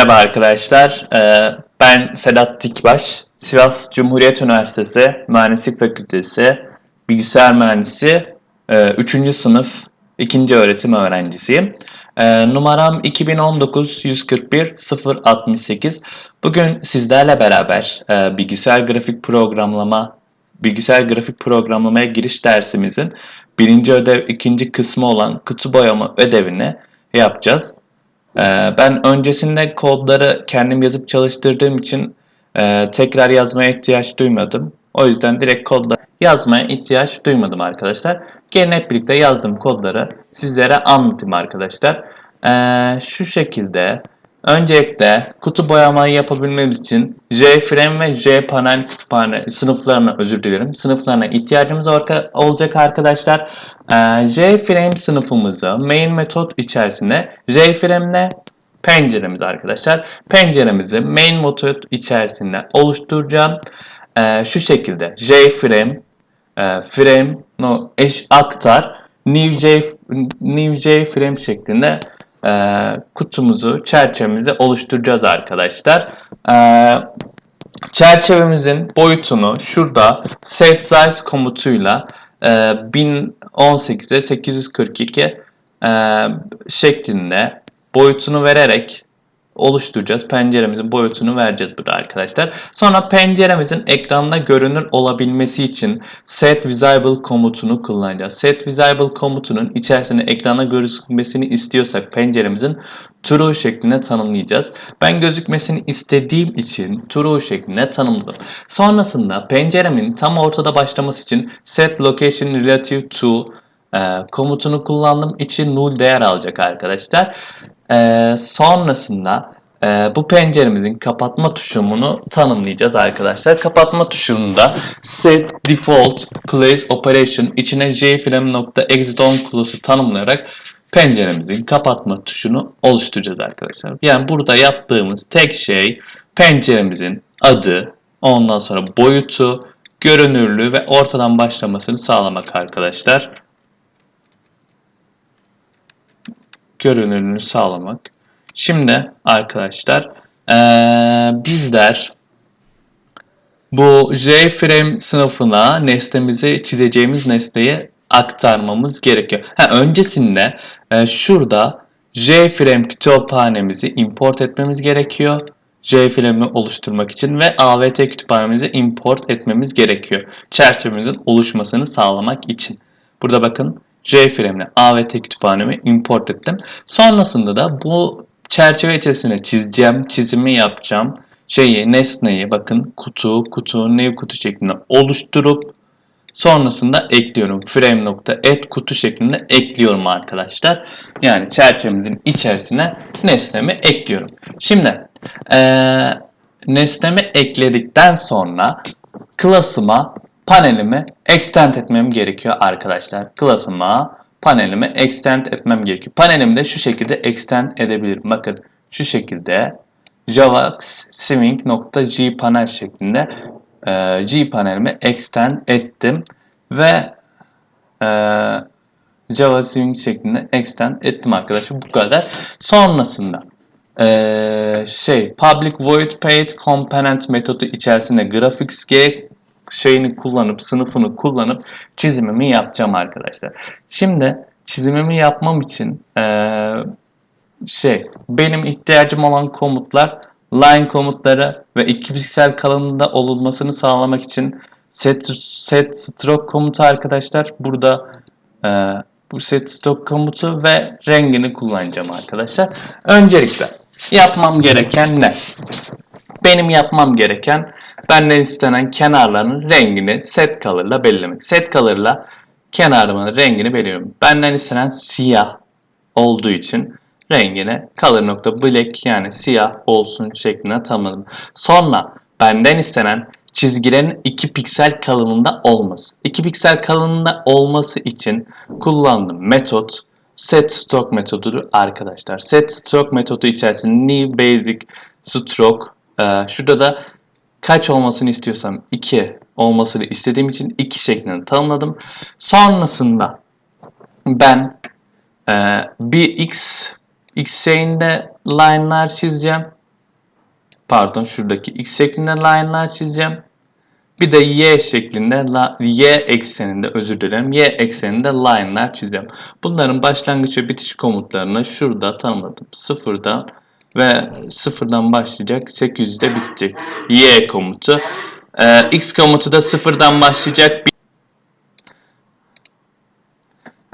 Merhaba arkadaşlar, Ee, ben Sedat Dikbaş, Sivas Cumhuriyet Üniversitesi Mühendislik Fakültesi Bilgisayar Mühendisi 3. sınıf 2. öğretim öğrencisiyim. Ee, Numaram 2019 141 068. Bugün sizlerle beraber e, bilgisayar grafik programlama bilgisayar grafik programlamaya giriş dersimizin birinci ödev ikinci kısmı olan kutu boyama ödevini yapacağız. Ee, ben öncesinde kodları kendim yazıp çalıştırdığım için e, tekrar yazmaya ihtiyaç duymadım. O yüzden direkt kodları yazmaya ihtiyaç duymadım arkadaşlar. Gelin hep birlikte yazdığım kodları sizlere anlatayım arkadaşlar. Ee, şu şekilde öncelikle kutu boyamayı yapabilmemiz için JFrame ve JPanel kütüphane sınıflarına özür dilerim. Sınıflarına ihtiyacımız olacak arkadaşlar. Ee, JFrame sınıfımızı main metot içerisinde JFrame ne? Penceremiz arkadaşlar. Penceremizi main metot içerisinde oluşturacağım. Ee, şu şekilde JFrame e, frame no eş aktar new j new j frame şeklinde e, kutumuzu çerçevemizi oluşturacağız arkadaşlar. E, çerçevemizin boyutunu şurada set size komutuyla e, 1018'e 842 e, şeklinde boyutunu vererek oluşturacağız. Penceremizin boyutunu vereceğiz burada arkadaşlar. Sonra penceremizin ekranda görünür olabilmesi için set visible komutunu kullanacağız. Set visible komutunun içerisinde ekrana gözükmesini istiyorsak penceremizin true şeklinde tanımlayacağız. Ben gözükmesini istediğim için true şeklinde tanımladım. Sonrasında penceremin tam ortada başlaması için set location relative to e, komutunu kullandığım için null değer alacak arkadaşlar. Ee, sonrasında e, bu penceremizin kapatma tuşumunu tanımlayacağız arkadaşlar. Kapatma tuşunda set default place operation içine jframe.exit on clause'u tanımlayarak penceremizin kapatma tuşunu oluşturacağız arkadaşlar. Yani burada yaptığımız tek şey penceremizin adı, ondan sonra boyutu, görünürlüğü ve ortadan başlamasını sağlamak arkadaşlar. Görünürlüğünü sağlamak. Şimdi arkadaşlar ee, bizler bu JFrame sınıfına nesnemizi çizeceğimiz nesneyi aktarmamız gerekiyor. Ha, öncesinde e, şurada JFrame kütüphanemizi import etmemiz gerekiyor. JFrame'i oluşturmak için ve AVT kütüphanemizi import etmemiz gerekiyor. Çerçevemizin oluşmasını sağlamak için. Burada bakın JFrame'le AVT kütüphanemi import ettim. Sonrasında da bu çerçeve içerisine çizeceğim, çizimi yapacağım şeyi, nesneyi bakın kutu, kutu, new kutu şeklinde oluşturup sonrasında ekliyorum. frame.add kutu şeklinde ekliyorum arkadaşlar. Yani çerçevemizin içerisine nesnemi ekliyorum. Şimdi ee, nesnemi ekledikten sonra class'ıma panelimi extend etmem gerekiyor arkadaşlar. Class'ıma panelimi extend etmem gerekiyor. Panelimi de şu şekilde extend edebilirim. Bakın şu şekilde javax swing.gpanel şeklinde e, gpanelimi extend ettim ve e, java swing şeklinde extend ettim arkadaşlar. Bu kadar. Sonrasında e, şey public void paid component metodu içerisinde graphics şeyini kullanıp, sınıfını kullanıp çizimimi yapacağım arkadaşlar. Şimdi çizimimi yapmam için ee, şey benim ihtiyacım olan komutlar line komutları ve iki piksel kalınlığında olunmasını sağlamak için set, set stroke komutu arkadaşlar. Burada e, bu set stroke komutu ve rengini kullanacağım arkadaşlar. Öncelikle yapmam gereken ne? Benim yapmam gereken benden istenen kenarların rengini set color'la belirlemek. Set color'la kenarımın rengini belirliyorum. Benden istenen siyah olduğu için rengini color.black yani siyah olsun şeklinde tanımladım. Sonra benden istenen çizgilerin 2 piksel kalınlığında olması. 2 piksel kalınlığında olması için kullandığım metot set stroke metodudur arkadaşlar. Set stroke metodu içerisinde new basic stroke şurada da kaç olmasını istiyorsam 2 olmasını istediğim için 2 şeklinde tanımladım. Sonrasında ben e, bir x x şeyinde line'lar çizeceğim. pardon şuradaki x şeklinde line'lar çizeceğim. Bir de y şeklinde y ekseninde özür dilerim y ekseninde line'lar çizeceğim. Bunların başlangıç ve bitiş komutlarını şurada tanımladım. Sıfırdan ve sıfırdan başlayacak 800'de bitecek. Y komutu. Ee, X komutu da sıfırdan başlayacak.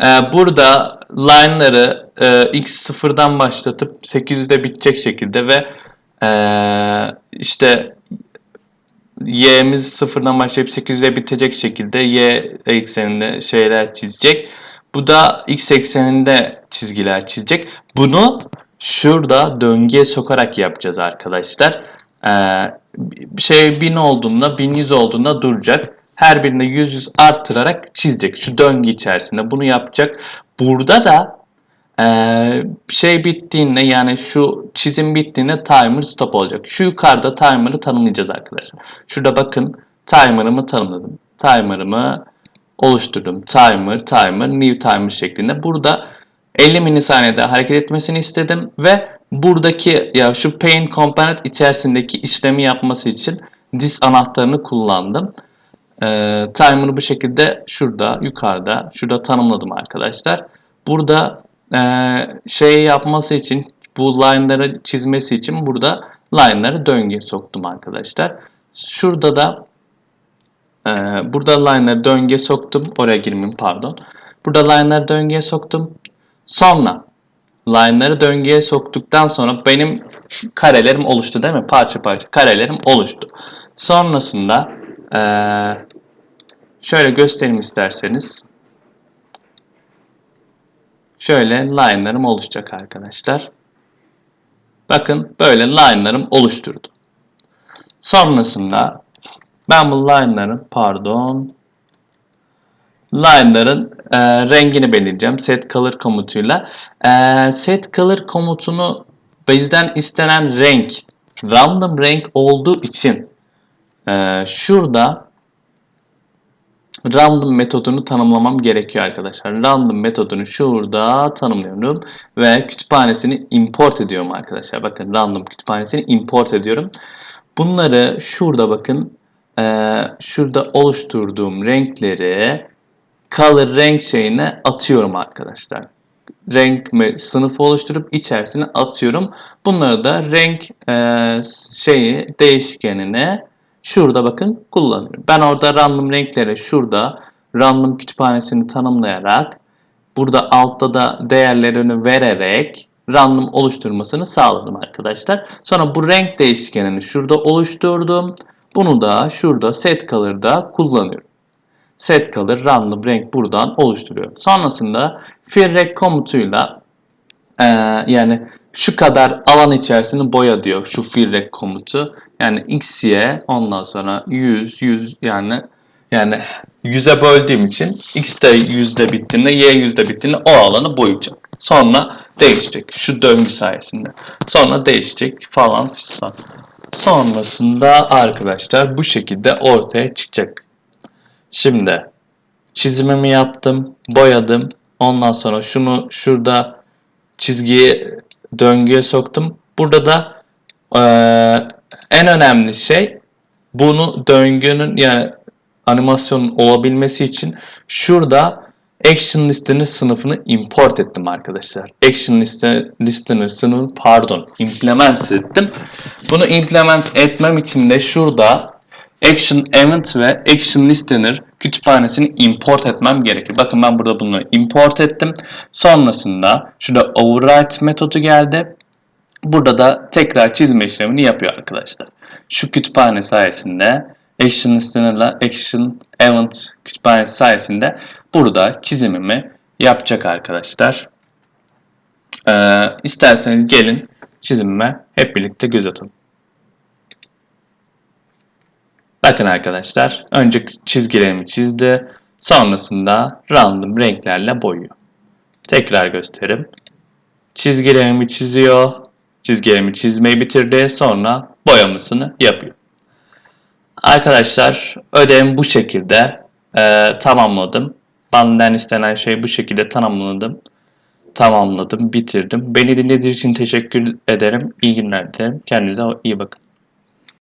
Ee, burada line'ları e, X sıfırdan başlatıp 800'de bitecek şekilde ve e, işte y'miz sıfırdan başlayıp 800'e bitecek şekilde y ekseninde şeyler çizecek. Bu da x ekseninde çizgiler çizecek. Bunu şurada döngüye sokarak yapacağız arkadaşlar. Ee, şey 1000 olduğunda 1100 olduğunda duracak. Her birine 100 100 arttırarak çizecek. Şu döngü içerisinde bunu yapacak. Burada da ee, şey bittiğinde yani şu çizim bittiğinde timer stop olacak. Şu yukarıda timer'ı tanımlayacağız arkadaşlar. Şurada bakın timer'ımı tanımladım. Timer'ımı oluşturdum. Timer, timer, new timer şeklinde. Burada 50 milisaniyede hareket etmesini istedim ve buradaki ya şu paint component içerisindeki işlemi yapması için this anahtarını kullandım. Ee, timer'ı bu şekilde şurada yukarıda şurada tanımladım arkadaşlar. Burada e, şey yapması için bu line'ları çizmesi için burada line'ları döngüye soktum arkadaşlar. Şurada da e, burada line'ları döngüye soktum. Oraya girmeyeyim pardon. Burada line'ları döngüye soktum. Sonra line'ları döngüye soktuktan sonra benim karelerim oluştu değil mi? Parça parça karelerim oluştu. Sonrasında şöyle göstereyim isterseniz. Şöyle line'larım oluşacak arkadaşlar. Bakın böyle line'larım oluşturdu. Sonrasında ben bu line'ların pardon line'ların e, rengini belirleyeceğim set color komutuyla. E, set color komutunu bizden istenen renk random renk olduğu için e, şurada random metodunu tanımlamam gerekiyor arkadaşlar. Random metodunu şurada tanımlıyorum ve kütüphanesini import ediyorum arkadaşlar. Bakın random kütüphanesini import ediyorum. Bunları şurada bakın e, şurada oluşturduğum renkleri color renk şeyine atıyorum arkadaşlar. Renk sınıfı oluşturup içerisine atıyorum. Bunları da renk e, şeyi değişkenine Şurada bakın kullanıyorum. Ben orada random renkleri şurada random kütüphanesini tanımlayarak burada altta da değerlerini vererek random oluşturmasını sağladım arkadaşlar. Sonra bu renk değişkenini şurada oluşturdum. Bunu da şurada set color'da kullanıyorum. Set color random renk buradan oluşturuyorum. Sonrasında fill rec komutuyla e, yani şu kadar alan içerisinde boya diyor şu fill rec komutu. Yani x, y ondan sonra 100, 100 yani yani 100'e böldüğüm için x de yüzde bittiğinde y yüzde bittiğinde o alanı boyayacak. Sonra değişecek şu döngü sayesinde. Sonra değişecek falan filan. Sonrasında arkadaşlar bu şekilde ortaya çıkacak. Şimdi çizimimi yaptım, boyadım. Ondan sonra şunu şurada çizgiyi döngüye soktum. Burada da ee, en önemli şey bunu döngünün yani animasyonun olabilmesi için şurada action listener sınıfını import ettim arkadaşlar. Action liste, listener sınıfı pardon implement ettim. Bunu implement etmem için de şurada action event ve action listener kütüphanesini import etmem gerekir. Bakın ben burada bunu import ettim. Sonrasında şurada override metodu geldi. Burada da tekrar çizme işlemini yapıyor arkadaşlar. Şu kütüphane sayesinde Action Listener'la Action Event kütüphanesi sayesinde burada çizimimi yapacak arkadaşlar. Ee, isterseniz gelin çizimime hep birlikte göz atalım. Bakın arkadaşlar önce çizgilerimi çizdi. Sonrasında random renklerle boyuyor. Tekrar göstereyim. Çizgilerimi çiziyor. Çizgilerimi çizmeyi bitirdi. Sonra boyamasını yapıyor. Arkadaşlar ödevimi bu şekilde e, tamamladım. Benden istenen şeyi bu şekilde tamamladım. Tamamladım, bitirdim. Beni dinlediğiniz için teşekkür ederim. İyi günler dilerim. Kendinize iyi bakın.